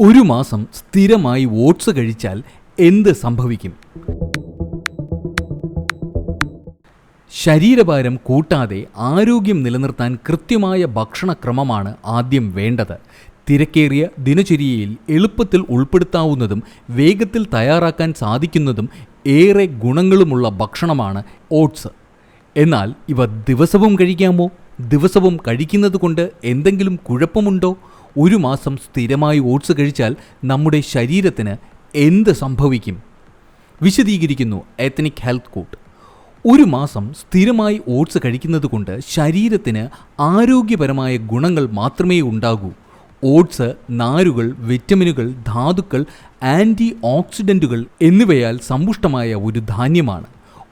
ഒരു മാസം സ്ഥിരമായി ഓട്സ് കഴിച്ചാൽ എന്ത് സംഭവിക്കും? ശരീരഭാരം കൂട്ടാതെ ആരോഗ്യം നിലനിർത്താൻ കൃത്യമായ ഭക്ഷണക്രമമാണ് ആദ്യം വേണ്ടത്. തിരക്കേറിയ ദിനചര്യയിൽ എളുപ്പത്തിൽ ഉൾപ്പെടുത്താവുന്നതും വേഗത്തിൽ തയ്യാറാക്കാൻ സാധിക്കുന്നതും ഏറെ ഗുണങ്ങളുമുള്ള ഭക്ഷണമാണ് ഓട്സ്. എന്നാൽ ഇവ ദിവസവും കഴിക്കാമോ? ദിവസവും കഴിക്കുന്നത് കൊണ്ട് എന്തെങ്കിലും കുഴപ്പമുണ്ടോ? ഒരു മാസം സ്ഥിരമായി ഓട്സ് കഴിച്ചാൽ നമ്മുടെ ശരീരത്തിന് എന്ത് സംഭവിക്കും? വിശദീകരിക്കുന്നു എത്തനിക് ഹെൽത്ത് കോട്ട് ഒരു മാസം സ്ഥിരമായി ഓട്സ് കഴിക്കുന്നത് കൊണ്ട് ശരീരത്തിന് ആരോഗ്യപരമായ ഗുണങ്ങൾ മാത്രമേ ഉണ്ടാകൂ. ഓട്സ് നാരുകൾ വിറ്റമിനുകൾ ധാതുക്കൾ ആന്റി ഓക്സിഡന്റുകൾ എന്നിവയാൽ സമ്പുഷ്ടമായ ഒരു ധാന്യമാണ്.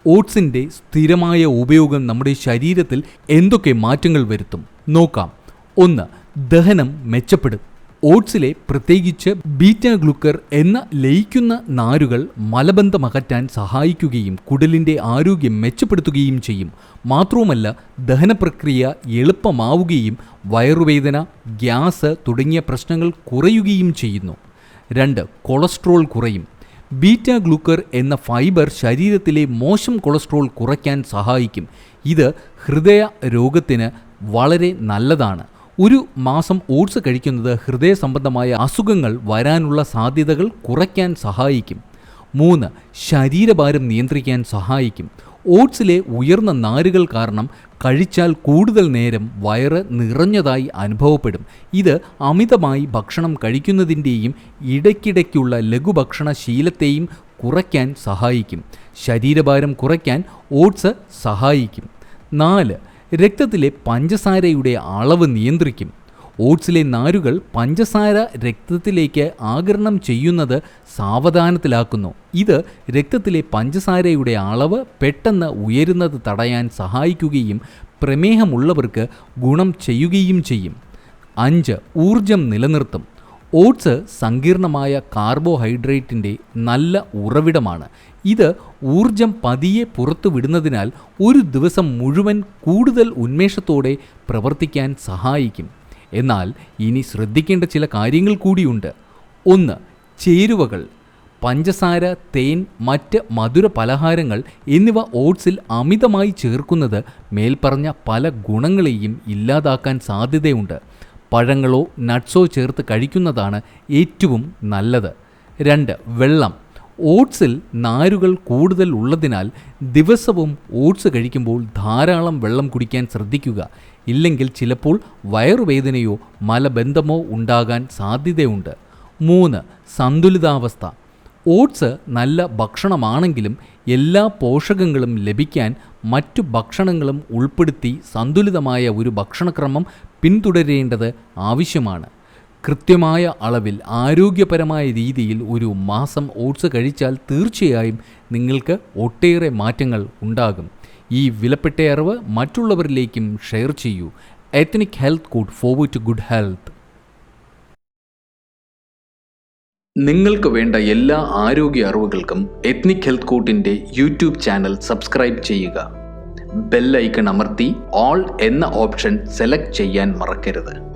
ഓട്സിന്റെ സ്ഥിരമായ ഉപയോഗം നമ്മുടെ ശരീരത്തിൽ എന്തൊക്കെ മാറ്റങ്ങൾ വരുത്തും? നോക്കാം. ഒന്ന് ദഹനം മെച്ചപ്പെടും. ഓട്സിലെ പ്രത്യേകിച്ച് ബീറ്റ ഗ്ലുക്കർ എന്ന ലയിക്കുന്ന നാരുകൾ മലബന്ധമകറ്റാൻ സഹായിക്കുകയും കുടലിന്റെ ആരോഗ്യം മെച്ചപ്പെടുത്തുകയും ചെയ്യും. മാത്രവുമല്ല ദഹനപ്രക്രിയ എളുപ്പമാവുകയും വയറുവേദന ഗ്യാസ് തുടങ്ങിയ പ്രശ്നങ്ങൾ കുറയുകയും ചെയ്യുന്നു. രണ്ട് കൊളസ്ട്രോൾ കുറയും. ബീറ്റ ഗ്ലൂക്കർ എന്ന ഫൈബർ ശരീരത്തിലെ മോശം കൊളസ്ട്രോൾ കുറയ്ക്കാൻ സഹായിക്കും. ഇത് ഹൃദയ രോഗത്തിന് വളരെ നല്ലതാണ്. ഒരു മാസം ഓട്സ് കഴിക്കുന്നത് ഹൃദയ സംബന്ധമായ അസുഖങ്ങൾ വരാനുള്ള സാധ്യതകൾ കുറയ്ക്കാൻ സഹായിക്കും. മൂന്ന് ശരീരഭാരം നിയന്ത്രിക്കാൻ സഹായിക്കും. ഓട്സിലെ ഉയർന്ന നാരുകൾ കാരണം കഴിച്ചാൽ കൂടുതൽ നേരം വയറ് നിറഞ്ഞതായി അനുഭവപ്പെടും. ഇത് അമിതമായി ഭക്ഷണം കഴിക്കുന്നതിന്റെയും ഇടയ്ക്കിടയ്ക്കുള്ള ലഘുഭക്ഷണ ശീലത്തെയും കുറയ്ക്കാൻ സഹായിക്കും. ശരീരഭാരം കുറയ്ക്കാൻ ഓട്സ് സഹായിക്കും. നാല് രക്തത്തിലെ പഞ്ചസാരയുടെ അളവ് നിയന്ത്രിക്കും. ഓട്സിലെ നാരുകൾ പഞ്ചസാര രക്തത്തിലേക്ക് ആകരണം ചെയ്യുന്നത് സാവധാനത്തിലാക്കുന്നു. ഇത് രക്തത്തിലെ പഞ്ചസാരയുടെ അളവ് പെട്ടെന്ന് ഉയരുന്നത് തടയാൻ സഹായിക്കുകയും പ്രമേഹമുള്ളവർക്ക് ഗുണം ചെയ്യുകയും ചെയ്യും. അഞ്ച് ഊർജം നിലനിർത്തും. ഓട്സ് സങ്കീർണമായ കാർബോഹൈഡ്രേറ്റിന്റെ നല്ല ഉറവിടമാണ്. ഇത് ഊർജം പതിയെ പുറത്തുവിടുന്നതിനാൽ ഒരു ദിവസം മുഴുവൻ കൂടുതൽ ഉന്മേഷത്തോടെ പ്രവർത്തിക്കാൻ സഹായിക്കും. എന്നാൽ ഇനി ശ്രദ്ധിക്കേണ്ട ചില കാര്യങ്ങൾ കൂടിയുണ്ട്. ഒന്ന് ചേരുവകൾ. പഞ്ചസാര തേൻ മറ്റ് മധുര പലഹാരങ്ങൾ എന്നിവ ഓട്സിൽ അമിതമായി ചേർക്കുന്നത് മേൽപ്പറഞ്ഞ പല ഗുണങ്ങളെയും ഇല്ലാതാക്കാൻ സാധ്യതയുണ്ട്. പഴങ്ങളോ നട്ട്സോ ചേർത്ത് കഴിക്കുന്നതാണ് ഏറ്റവും നല്ലത്. രണ്ട് വെള്ളം. ഓട്സിൽ നാരുകൾ കൂടുതൽ ഉള്ളതിനാൽ ദിവസവും ഓട്സ് കഴിക്കുമ്പോൾ ധാരാളം വെള്ളം കുടിക്കാൻ ശ്രദ്ധിക്കുക. ഇല്ലെങ്കിൽ ചിലപ്പോൾ വയറുവേദനയോ മലബന്ധമോ ഉണ്ടാകാൻ സാധ്യതയുണ്ട്. മൂന്ന് സന്തുലിതാവസ്ഥ. ഓട്സ് നല്ല ഭക്ഷണമാണെങ്കിലും എല്ലാ പോഷകങ്ങളും ലഭിക്കാൻ മറ്റു ഭക്ഷണങ്ങളും ഉൾപ്പെടുത്തി സന്തുലിതമായ ഒരു ഭക്ഷണക്രമം പിന്തുടരേണ്ടത് ആവശ്യമാണ്. കൃത്യമായ അളവിൽ ആരോഗ്യപരമായ രീതിയിൽ ഒരു മാസം ഓട്സ് കഴിച്ചാൽ തീർച്ചയായും നിങ്ങൾക്ക് ഒട്ടേറെ മാറ്റങ്ങൾ ഉണ്ടാകും. ഈ വിലപ്പെട്ട അറിവ് മറ്റുള്ളവരിലേക്കും ഷെയർ ചെയ്യൂ. Ethnic health code forward to good health നിങ്ങൾക്ക് വേണ്ട എല്ലാ ആരോഗ്യ അറിവുകൾക്കും എത്നിക് ഹെൽത്ത് കോട്ടിന്റെ യൂട്യൂബ് ചാനൽ സബ്സ്ക്രൈബ് ചെയ്യുക. ബെൽ ഐക്കൺ അമർത്തി ഓൾ എന്ന ഓപ്ഷൻ സെലക്ട് ചെയ്യാൻ മറക്കരുത്.